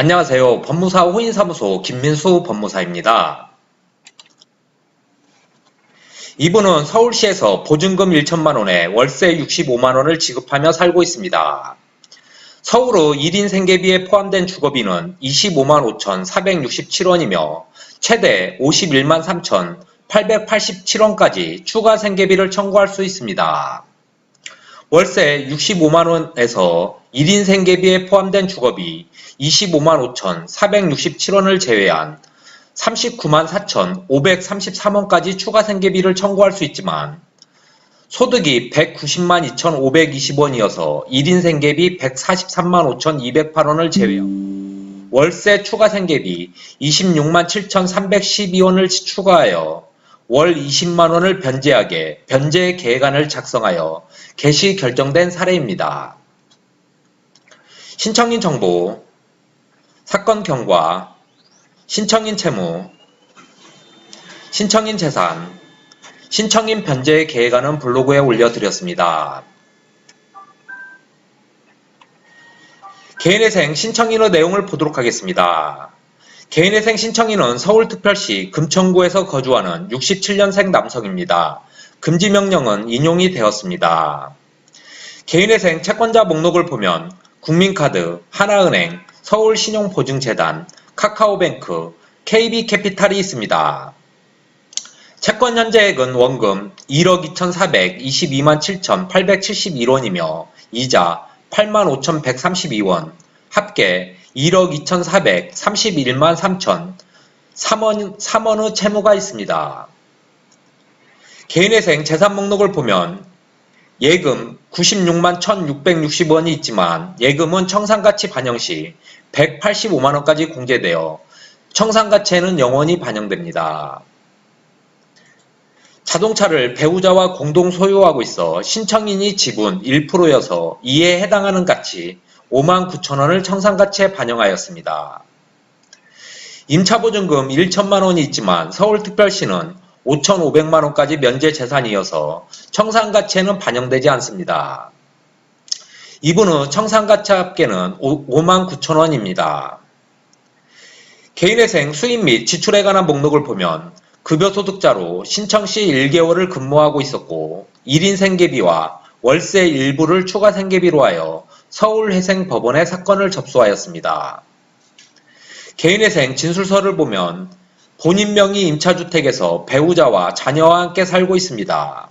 안녕하세요. 법무사 호인사무소 김민수 법무사입니다. 이분은 서울시에서 보증금 1천만 원에 월세 65만 원을 지급하며 살고 있습니다. 서울의 1인 생계비에 포함된 주거비는 25만 5천 467원이며 최대 51만 3천 887원까지 추가 생계비를 청구할 수 있습니다. 월세 65만 원에서 1인 생계비에 포함된 주거비 25만 5천 467원을 제외한 39만 4천 533원까지 추가 생계비를 청구할 수 있지만 소득이 190만 2천 520원이어서 1인 생계비 143만 5천 208원을 제외하고 월세 추가 생계비 26만 7천 312원을 추가하여 월 20만 원을 변제하게 변제 계획안을 작성하여 개시 결정된 사례입니다. 신청인 정보, 사건 경과, 신청인 채무, 신청인 재산, 신청인 변제 계획안은 블로그에 올려드렸습니다. 개인회생 신청인의 내용을 보도록 하겠습니다. 개인회생 신청인은 서울특별시 금천구에서 거주하는 67년생 남성입니다. 금지 명령은 인용이 되었습니다. 개인회생 채권자 목록을 보면 국민카드, 하나은행, 서울신용보증재단, 카카오뱅크, KB캐피탈이 있습니다. 채권 현재액은 원금 1억 2,422만 7,871원이며 이자 8만 5,132원, 합계 1억 2,431만 3천 3원, 3원의 채무가 있습니다. 개인회생 재산 목록을 보면 예금 96만 1,660원이 있지만 예금은 청산가치 반영 시 185만원까지 공제되어 청산가치에는 영원히 반영됩니다. 자동차를 배우자와 공동 소유하고 있어 신청인이 지분 1%여서 이에 해당하는 가치 5만 9천 원을 청산가치에 반영하였습니다. 임차보증금 1천만 원이 있지만 서울특별시는 5,500만 원까지 면제 재산이어서 청산가치에는 반영되지 않습니다. 이분의 청산가치 합계는 5만 9천 원입니다. 개인회생 수입 및 지출에 관한 목록을 보면 급여소득자로 신청 시 1개월을 근무하고 있었고 1인 생계비와 월세 일부를 추가 생계비로 하여 서울회생법원에 사건을 접수하였습니다. 개인회생 진술서를 보면 본인 명의 임차주택에서 배우자와 자녀와 함께 살고 있습니다.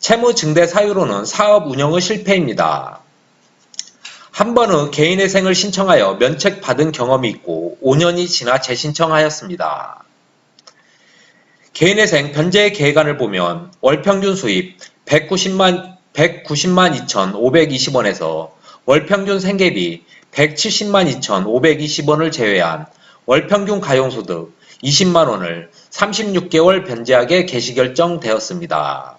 채무 증대 사유로는 사업 운영의 실패입니다. 한 번의 개인회생을 신청하여 면책 받은 경험이 있고 5년이 지나 재신청하였습니다. 개인회생 변제 계획안을 보면 월 평균 수입 190만 190만 2,520원에서 월 평균 생계비 170만 2,520원을 제외한 월 평균 가용소득 20만 원을 36개월 변제하게 개시 결정되었습니다.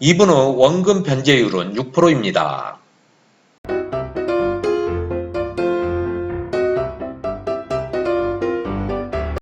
이분의 원금 변제율은 6%입니다.